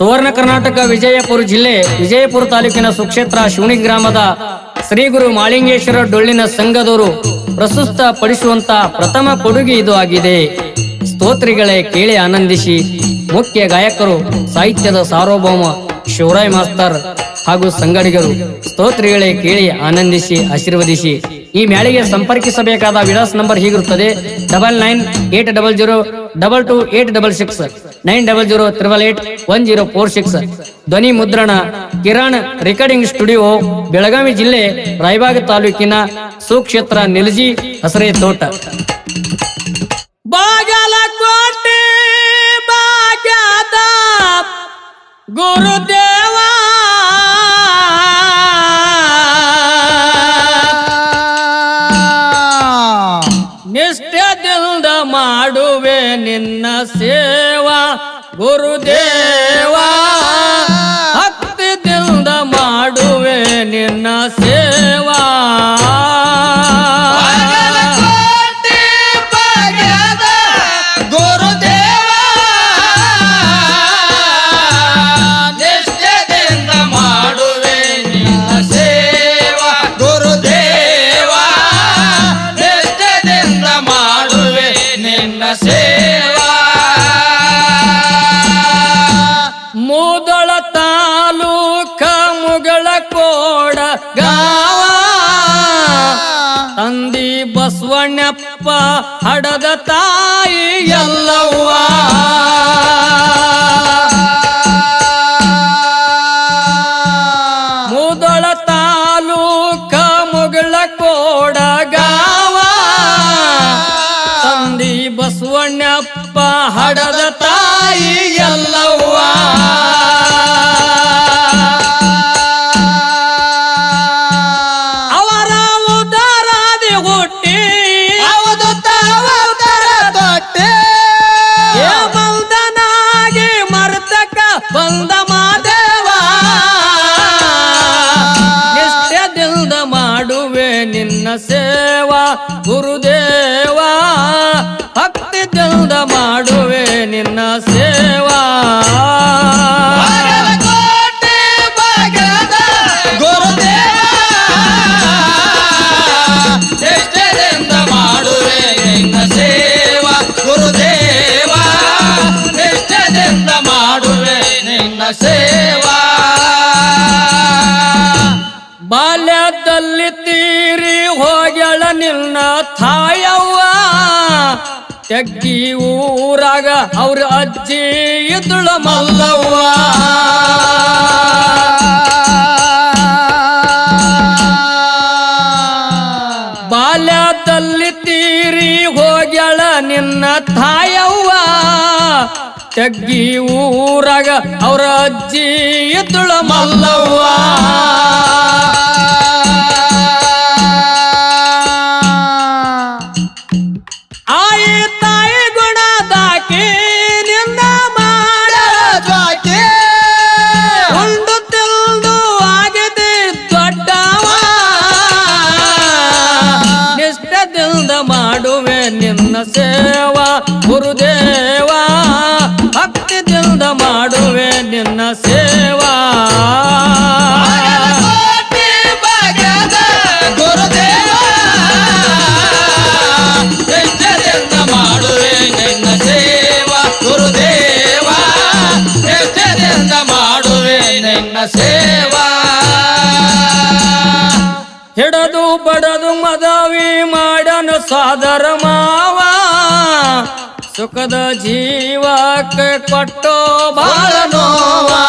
ಸುವರ್ಣ ಕರ್ನಾಟಕ ವಿಜಯಪುರ ಜಿಲ್ಲೆ ವಿಜಯಪುರ ತಾಲೂಕಿನ ಸುಕ್ಷೇತ್ರ ಶಿವಣಿ ಗ್ರಾಮದ ಶ್ರೀ ಗುರು ಮಾಳಿಂಗೇಶ್ವರ ಡೊಳ್ಳಿನ ಸಂಘದವರು ಪ್ರಸ್ತುತ ಪಡಿಸುವಂತ ಪ್ರಥಮ ಕೊಡುಗೆ ಇದು ಆಗಿದೆ. ಸ್ತೋತ್ರಿಗಳೇ ಕೇಳಿ ಆನಂದಿಸಿ. ಮುಖ್ಯ ಗಾಯಕರು, ಸಾಹಿತ್ಯದ ಸಾರ್ವಭೌಮ, ಶಿವರಾಯ್ ಮಾಸ್ತರ್ ಹಾಗೂ ಸಂಗಡಿಗರು, ಸ್ತೋತ್ರಿಗಳೇ ಕೇಳಿ ಆನಂದಿಸಿ, ಆಶೀರ್ವದಿಸಿ. ಈ ಮ್ಯಾಳಿಗೆ ಸಂಪರ್ಕಿಸಬೇಕಾದ ವಿಳಾಸ ನಂಬರ್ ಹೀಗಿರುತ್ತದೆ. Double nine eight double zero double two eight double six nine double zero triple eight one zero four six ಧ್ವನಿ ಮುದ್ರಣ, ಕಿರಣ್ ರೆಕಾರ್ಡಿಂಗ್ ಸ್ಟುಡಿಯೋ ಬೆಳಗಾವಿ ಜಿಲ್ಲೆ ರಾಯಬಾಗ ತಾಲೂಕಿನ ಸುಕ್ಷೇತ್ರ ನಿಲಜಿ ಹಸರೆ ತೋಟ ಗುರುದೇವ ನಿಷ್ಠದಿಂದ ಮಾಡುವೆ ನಿನ್ನ ಸೇವಾ. ಗುರುದೇವ ಭಕ್ತಿದಿಂದ ಮಾಡುವೆ ನಿನ್ನ ಸೇವಾ. ಬಸವಣ್ಣಪ್ಪ ಹಡದ ತಾಯಿ ಎಲ್ಲವ್ವ. ಮೂದಳ ತಾಲೂಕ ಮುಗಳ ಕೋಡಗಾವ ತಂದಿ ಬಸವಣ್ಣಪ್ಪ ಹಡದ ತಾಯಿ ಎಲ್ಲವ್ವ. ಸೇವಾ ಗುರುದೇವ ನಿನ್ನ ತಾಯವ್ವ ತೆಗ್ಗಿ ಊರಾಗ ಅವ್ರ ಅಜ್ಜಿ ಇದ್ಳ ಮಲ್ಲವ್ವ. ಬಾಲ್ಯದಲ್ಲಿ ತೀರಿ ಹೋಗ್ಯಾಳ ನಿನ್ನ ತಾಯವ್ವ. ತೆಗ್ಗಿ ಊರಾಗ ಅವ್ರ ಅಜ್ಜಿ ಇದ್ಳ ಮಲ್ಲವ್ವ. ನಿನ್ನ ಸೇವಾ ಗುರುದೇವ ಭಕ್ತಿದಿಂದ ಮಾಡುವೆ ನಿನ್ನ ಸೇವಾ. ಸೇವಾ ಗುರುದೇವ ನಿಷ್ಠೆಯಿಂದ ಮಾಡುವೆ ನಿನ್ನ ಸೇವಾ. ಹಿಡದು ಬಡದು ಮದವಿ ಮಾಡನು ಸಾದರ ಮಾವ ಸುಖದ ಜೀವಕ್ಕೆ ಕೊಟ್ಟೋ ಬಾಳ ನೋವಾ.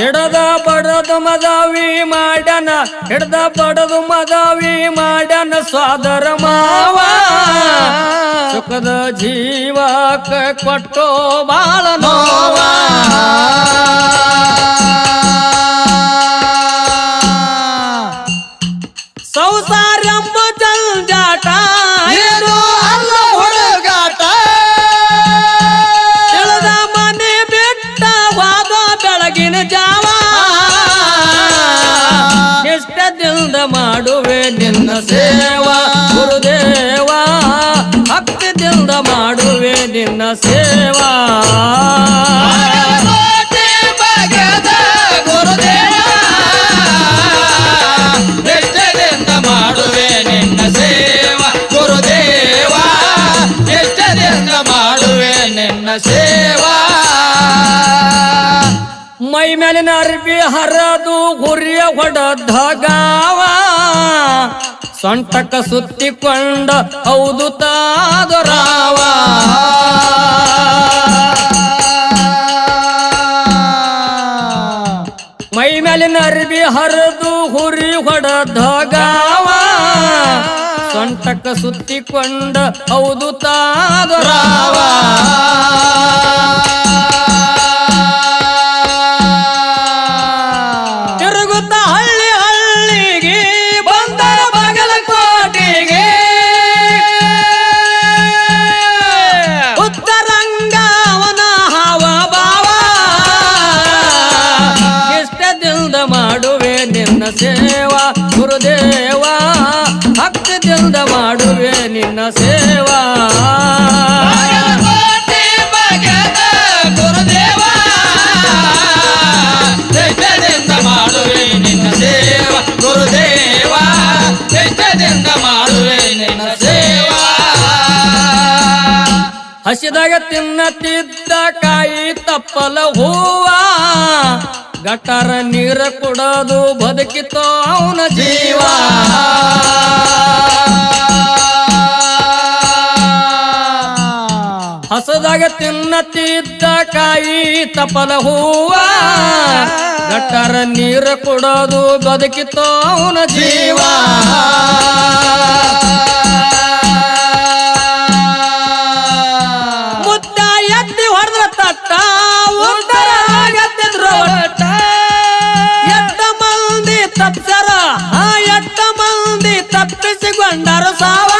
ಹಿಡದ ಬಡದು ಮದವಿ ಮಾಡನ ಹಿಡ್ದ ಬಡದು ಮದವಿ ಮಾಡನ ಸಾದರ ಮಾವ. ಸುಖದ ಜೀವಕ್ಕೆ ಕೊಟ್ಟೋ ಬಾಳ ನೋವಾ. ಮಾಡುವೆ ನಿನ್ನ ಸೇವಾ ಗುರುದೇವಾ ಭಕ್ತಿದಿಂದ ಮಾಡುವೆ ನಿನ್ನ ಸೇವಾ. ಸೇವಾ ಮೈ ಮೇಲಿನ ಅರ್ಬಿ ಹರದು ಗುರಿಯ ಹೊಡದ್ದಾಗ ಸೊಂಟಕ ಸುತ್ತಿಕೊಂಡ ಹೌದು ತಾದರಾವ ಮೈ ಮೇಲಿನ ಅರ್ಬಿ ಹರಿದು ಹುರಿ ಹೊಡೆದ ಗಾವ ಸೊಂಟಕ ಸುತ್ತಿಕೊಂಡ ಹೌದು ತಾದರಾವ ಹಸಿದಾಗ ತಿನ್ನತಿದ್ದ ಕಾಯಿ ತಪ್ಪಲ ಹೂವ, ಗಟರ ನೀರ ಕೊಡೋದು ಬದುಕಿತೋ ಅವನ ಜೀವ. ಹಸದಾಗ ತಿನ್ನತಿದ್ದ ಕಾಯಿ ತಪ್ಪಲ ಹೂವ, ಗಟರ ನೀರ ಕೊಡೋದು ಬದುಕಿತೋ ಅವನ ಜೀವ. ಒಟ್ಟ ಎಟ್ಟ ಮಂದಿ ತಪ್ಸರ ಆ ಎಟ್ಟ ಮಂದಿ ತಪ್ಪಿಸಿಕೊಂಡರು ಸಾವ.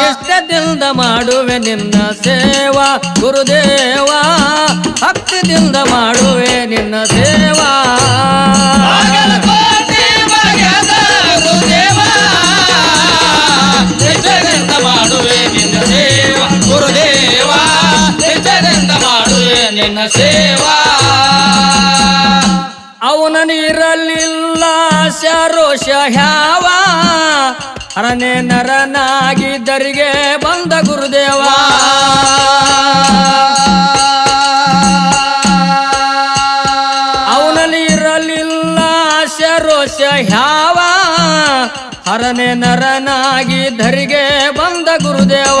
ನಿಷ್ಠದಿಂದ ಮಾಡುವೆ ನಿನ್ನ ಸೇವಾ ಗುರುದೇವ. ಭಕ್ತಿದಿಂದ ಮಾಡುವೆ ನಿನ್ನ ಸೇವಾ. ನಿನ್ನ ಸೇವಾ. ಅವನ ನೀರಲಿಲ್ಲ ಶರೋಷ ಹ್ಯಾವ? ನರನಾಗಿ ದರಿಗೆ ಬಂದ ಗುರುದೇವ. ಅವನ ಇರಲಿಲ್ಲ ಶರೋಷ ಹ್ಯಾವ? ಹರನೆ ನರನಾಗಿ ಧರಿಗೆ ಬಂದ ಗುರುದೇವ.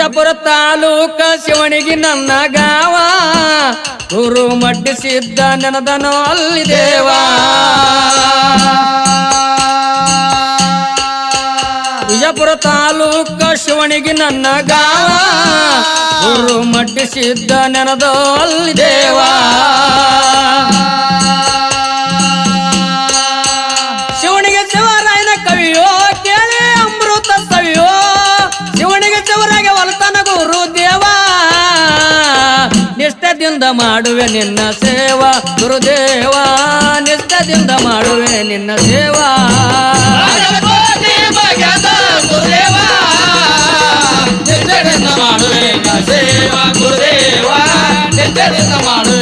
ವಿಜಯಪುರ ತಾಲೂಕ ಶಿವಣಿಗೆ ನನ್ನ ಗಾವ. ಗುರು ಮಡ್ಡಿಸಿದ್ದ ನೆನದನೋ ಅಲ್ಲಿ ದೇವಾ. ಬಿಜಾಪುರ ತಾಲೂಕ ಶಿವಣಿಗೆ ನನ್ನ ಗಾವ. ಗುರು ಮಡ್ಡಿಸಿದ್ದ ನೆನದೋ ಅಲ್ಲಿ ದೇವ. ನಿಷ್ಠದಿಂದ ಮಾಡುವೆ ನಿನ್ನ ಸೇವಾ. ಗುರುದೇವ ನಿಷ್ಠದಿಂದ ಮಾಡುವೆ ನಿನ್ನ ಸೇವಾ. ಮಾಡುವೆ ನಿನ್ನ ಸೇವಾ. ಗುರುದೇವ ನಿಷ್ಠದಿಂದ ಮಾಡುವೆ